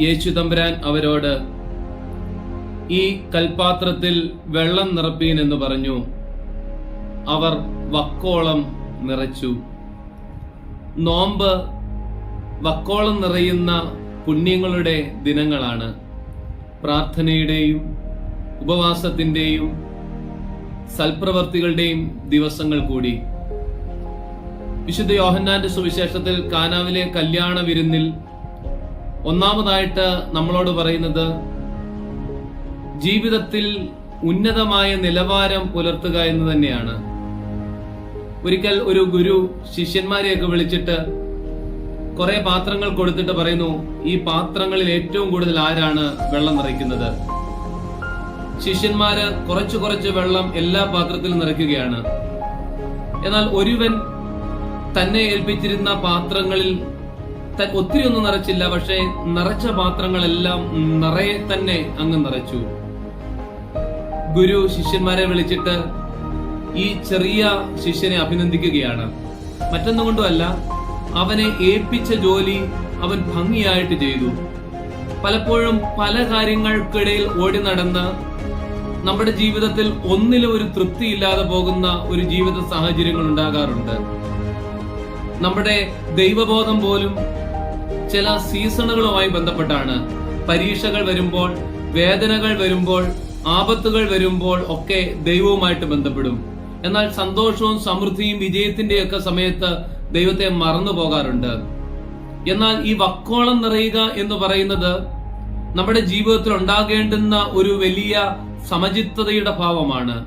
യേശു തമ്പുരാൻ അവരോട് ഈ കൽപാത്രത്തിൽ വെള്ളം നിറപ്പീൻ എന്ന് പറഞ്ഞു. അവർ വക്കോളം നിറച്ചു. നോമ്പ് വക്കോളം നിറയുന്ന പുണ്യങ്ങളുടെ ദിനങ്ങളാണ്. പ്രാർത്ഥനയുടെയും ഉപവാസത്തിന്റെയും സൽപ്രവർത്തികളുടെയും ദിവസങ്ങൾ കൂടി. വിശുദ്ധ യോഹന്നാന്റെ സുവിശേഷത്തിൽ കാനാവിലെ കല്യാണ വിരുന്നിൽ ഒന്നാമതായിട്ട് നമ്മളോട് പറയുന്നത് ജീവിതത്തിൽ ഉന്നതമായ നിലവാരം പുലർത്തുക എന്ന് തന്നെയാണ്. ഒരിക്കൽ ഒരു ഗുരു ശിഷ്യന്മാരെയൊക്കെ വിളിച്ചിട്ട് കുറെ പാത്രങ്ങൾ കൊടുത്തിട്ട് പറയുന്നു ഈ പാത്രങ്ങളിൽ ഏറ്റവും കൂടുതൽ ആരാണ് വെള്ളം നിറയ്ക്കുന്നത്? ശിഷ്യന്മാര് കുറച്ചു കുറച്ച് വെള്ളം എല്ലാ പാത്രത്തിലും നിറയ്ക്കുകയാണ്. എന്നാൽ ഒരുവൻ തന്നെ ഏൽപ്പിച്ചിരുന്ന പാത്രങ്ങളിൽ ഒത്തിരി ഒന്നും നിറച്ചില്ല പക്ഷേ നിറച്ച പാത്രങ്ങളെല്ലാം നിറയെ തന്നെ അങ്ങ് നിറച്ചു. ഗുരു ശിഷ്യന്മാരെ വിളിച്ചിട്ട് ഈ ചെറിയ ശിഷ്യനെ അഭിനന്ദിക്കുകയാണ്. മറ്റൊന്നും കൊണ്ടുമല്ല അവനെ ഏൽപ്പിച്ച ജോലി അവൻ ഭംഗിയായിട്ട് ചെയ്തു. പലപ്പോഴും പല കാര്യങ്ങൾക്കിടയിൽ ഓടി നടന്ന് നമ്മുടെ ജീവിതത്തിൽ ഒന്നിലും ഒരു തൃപ്തി ഇല്ലാതെ പോകുന്ന ഒരു ജീവിത സാഹചര്യങ്ങൾ ഉണ്ടാകാറുണ്ട്. നമ്മുടെ ദൈവബോധം പോലും ചില സീസണുകളുമായി ബന്ധപ്പെട്ടാണ്. പരീക്ഷകൾ വരുമ്പോൾ വേദനകൾ വരുമ്പോൾ ആപത്തുകൾ വരുമ്പോൾ ഒക്കെ ദൈവവുമായിട്ട് ബന്ധപ്പെടും. എന്നാൽ സന്തോഷവും സമൃദ്ധിയും വിജയത്തിന്റെ ഒക്കെ സമയത്ത് ദൈവത്തെ മറന്നു പോകാറുണ്ട്. എന്നാൽ ഈ വക്കോളം നിറയുക എന്ന് പറയുന്നത് നമ്മുടെ ജീവിതത്തിൽ ഉണ്ടാകേണ്ടുന്ന ഒരു വലിയ സമചിത്തതയുടെ ഭാവമാണ്.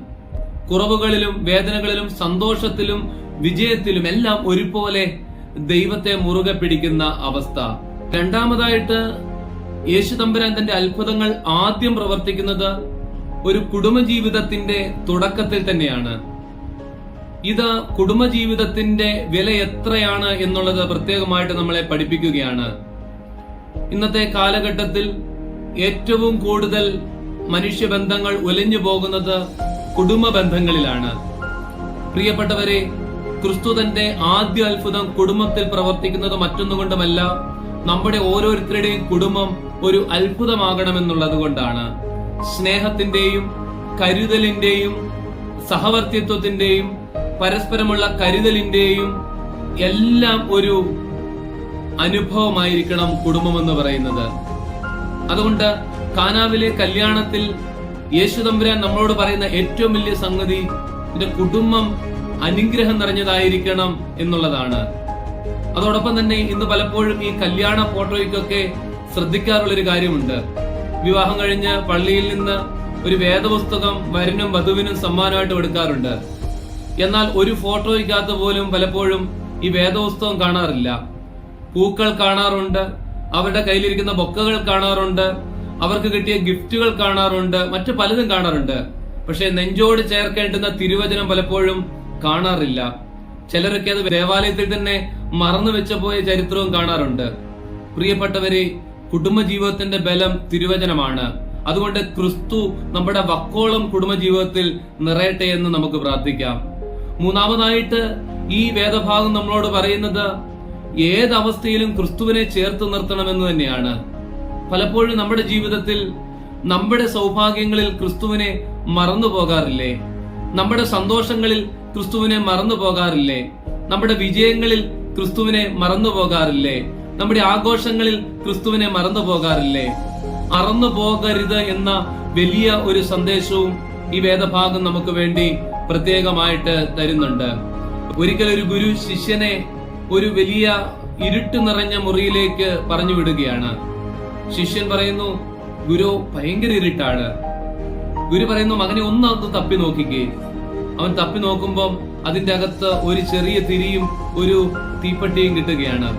കുറവുകളിലും വേദനകളിലും സന്തോഷത്തിലും വിജയത്തിലും എല്ലാം ഒരുപോലെ ദൈവത്തെ മുറുകെ പിടിക്കുന്ന അവസ്ഥ. രണ്ടാമതായിട്ട് യേശു തമ്പുരാൻ തന്റെ അത്ഭുതങ്ങൾ ആദ്യം പ്രവർത്തിക്കുന്നത് ഒരു കുടുംബജീവിതത്തിന്റെ തുടക്കത്തിൽ തന്നെയാണ്. ഇത് കുടുംബജീവിതത്തിന്റെ വില എത്രയാണ് എന്നുള്ളത് പ്രത്യേകമായിട്ട് നമ്മളെ പഠിപ്പിക്കുകയാണ്. ഇന്നത്തെ കാലഘട്ടത്തിൽ ഏറ്റവും കൂടുതൽ മനുഷ്യബന്ധങ്ങൾ ഉലഞ്ഞു പോകുന്നത് കുടുംബ ബന്ധങ്ങളിലാണ് പ്രിയപ്പെട്ടവരെ ക്രിസ്തു തന്റെ ആദ്യ അത്ഭുതം കുടുംബത്തിൽ പ്രവർത്തിക്കുന്നത് മറ്റൊന്നുകൊണ്ടുമല്ല നമ്മുടെ ഓരോരുത്തരുടെയും കുടുംബം ഒരു അത്ഭുതമാകണമെന്നുള്ളത് കൊണ്ടാണ്. സ്നേഹത്തിന്റെയും കരുതലിന്റെയും സഹവർത്തിത്വത്തിന്റെയും പരസ്പരമുള്ള കരുതലിന്റെയും എല്ലാം ഒരു അനുഭവമായിരിക്കണം കുടുംബം എന്ന് പറയുന്നത്. അതുകൊണ്ട് കാനാവിലെ കല്യാണത്തിൽ യേശു തമ്പുരാൻ നമ്മളോട് പറയുന്ന ഏറ്റവും വലിയ സംഗതി നിന്റെ കുടുംബം അനുഗ്രഹം നിറഞ്ഞതായിരിക്കണം എന്നുള്ളതാണ്. അതോടൊപ്പം തന്നെ ഇന്ന് പലപ്പോഴും ഈ കല്യാണ ഫോട്ടോയ്ക്കൊക്കെ ശ്രദ്ധിക്കാറുള്ളൊരു കാര്യമുണ്ട്. വിവാഹം കഴിഞ്ഞ് പള്ളിയിൽ നിന്ന് ഒരു വേദപുസ്തകം വരനും വധുവിനും സമ്മാനമായിട്ട് കൊടുക്കാറുണ്ട്. എന്നാൽ ഒരു ഫോട്ടോയ്ക്കകത്ത് പോലും പലപ്പോഴും ഈ വേദപുസ്തകം കാണാറില്ല. പൂക്കൾ കാണാറുണ്ട് അവരുടെ കയ്യിലിരിക്കുന്ന ബൊക്കകൾ കാണാറുണ്ട് അവർക്ക് കിട്ടിയ ഗിഫ്റ്റുകൾ കാണാറുണ്ട് മറ്റു പലതും കാണാറുണ്ട്. പക്ഷെ നെഞ്ചോട് ചേർക്കേണ്ടുന്ന തിരുവചനം പലപ്പോഴും കാണാറില്ല. ചിലരൊക്കെ അത് ദേവാലയത്തിൽ തന്നെ മറന്നു വെച്ച പോയ ചരിത്രവും കാണാറുണ്ട്. പ്രിയപ്പെട്ടവരെ കുടുംബജീവിതത്തിന്റെ ബലം തിരുവചനമാണ്. അതുകൊണ്ട് ക്രിസ്തു നമ്മുടെ വക്കോളം കുടുംബജീവിതത്തിൽ നിറയട്ടെ എന്ന് നമുക്ക് പ്രാർത്ഥിക്കാം. മൂന്നാമതായിട്ട് ഈ വേദഭാഗം നമ്മളോട് പറയുന്നത് ഏതവസ്ഥയിലും ക്രിസ്തുവിനെ ചേർത്ത് നിർത്തണമെന്ന് തന്നെയാണ്. പലപ്പോഴും നമ്മുടെ ജീവിതത്തിൽ നമ്മുടെ സൗഭാഗ്യങ്ങളിൽ ക്രിസ്തുവിനെ മറന്നു പോകാറില്ലേ? നമ്മുടെ സന്തോഷങ്ങളിൽ ക്രിസ്തുവിനെ മറന്നു പോകാറില്ലേ നമ്മുടെ വിജയങ്ങളിൽ ക്രിസ്തുവിനെ മറന്നു പോകാറില്ലേ നമ്മുടെ ആഘോഷങ്ങളിൽ ക്രിസ്തുവിനെ മറന്നു പോകാറില്ലേ മറന്നു പോകരുത് എന്ന വലിയ ഒരു സന്ദേശവും ഈ വേദഭാഗം നമുക്ക് വേണ്ടി പ്രത്യേകമായിട്ട് തരുന്നുണ്ട്. ഒരിക്കൽ ഒരു ഗുരു ശിഷ്യനെ ഒരു വലിയ ഇരുട്ട് നിറഞ്ഞ മുറിയിലേക്ക് പറഞ്ഞു വിടുകയാണ് ശിഷ്യൻ പറയുന്നു ഗുരു ഭയങ്കര ഇരുട്ടാണ്. ഗുരു പറയുന്നു മകനെ ഒന്ന് അത് തപ്പി നോക്കിക്കേ. അവൻ തപ്പി നോക്കുമ്പോൾ അതിന്റെ അകത്ത് ഒരു ചെറിയ തിരിയും ഒരു തീപ്പെട്ടിയും കിട്ടുകയാണ്.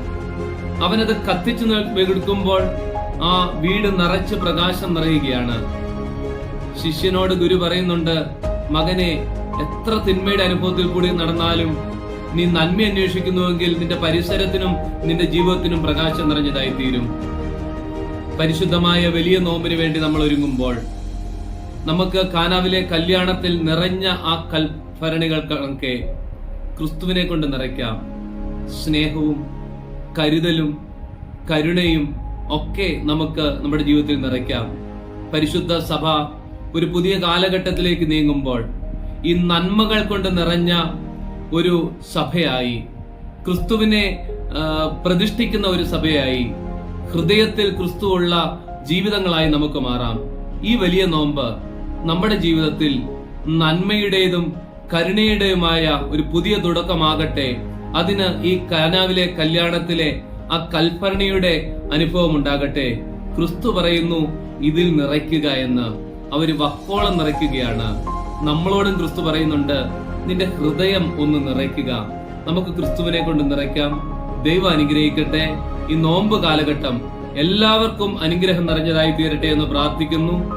അവനത് കത്തിച്ചു എടുക്കുമ്പോൾ ആ വീട് നിറച്ച് പ്രകാശം നിറയുകയാണ്. ശിഷ്യനോട് ഗുരു പറയുന്നുണ്ട് മകനെ എത്ര തിന്മയുടെ അനുഭവത്തിൽ കൂടി നടന്നാലും നീ നന്മ അന്വേഷിക്കുന്നുവെങ്കിൽ നിന്റെ പരിസരത്തിനും നിന്റെ ജീവിതത്തിനും പ്രകാശം നിറഞ്ഞതായി തീരും പരിശുദ്ധമായ വലിയ നോമ്പിന് വേണ്ടി നമ്മൾ ഒരുങ്ങുമ്പോൾ നമുക്ക് കാനാവിലെ കല്യാണത്തിൽ നിറഞ്ഞ ആ കൽഭരണികൾ കണക്കെ ക്രിസ്തുവിനെ കൊണ്ട് നിറയ്ക്കാം. സ്നേഹവും കരുതലും കരുണയും ഒക്കെ നമുക്ക് നമ്മുടെ ജീവിതത്തിൽ നിറയ്ക്കാം. പരിശുദ്ധ സഭ ഒരു പുതിയ കാലഘട്ടത്തിലേക്ക് നീങ്ങുമ്പോൾ ഈ നന്മകൾ കൊണ്ട് നിറഞ്ഞ ഒരു സഭയായി ക്രിസ്തുവിനെ പ്രതിഷ്ഠിക്കുന്ന ഒരു സഭയായി ഹൃദയത്തിൽ ക്രിസ്തുവുള്ള ജീവിതങ്ങളായി നമുക്ക് മാറാം. ഈ വലിയ നോമ്പ് നമ്മുടെ ജീവിതത്തിൽ നന്മയുടേതും കരുണയുടേതുമായ ഒരു പുതിയ തുടക്കമാകട്ടെ. അതിന് ഈ കാനാവിലെ കല്യാണത്തിലെ ആ കൽപ്പരണയുടെ അനുഭവം ഉണ്ടാകട്ടെ. ക്രിസ്തു പറയുന്നു ഇതിൽ നിറയ്ക്കുക എന്ന്. അവർ വക്കോളം നിറയ്ക്കുകയാണ്. നമ്മളോടും ക്രിസ്തു പറയുന്നുണ്ട് നിന്റെ ഹൃദയം ഒന്ന് നിറയ്ക്കുക. നമുക്ക് ക്രിസ്തുവിനെ കൊണ്ട് നിറയ്ക്കാം. ദൈവം അനുഗ്രഹിക്കട്ടെ. ഈ നോമ്പ് കാലഘട്ടം എല്ലാവർക്കും അനുഗ്രഹം നിറഞ്ഞതായി തീരട്ടെ എന്ന് പ്രാർത്ഥിക്കുന്നു.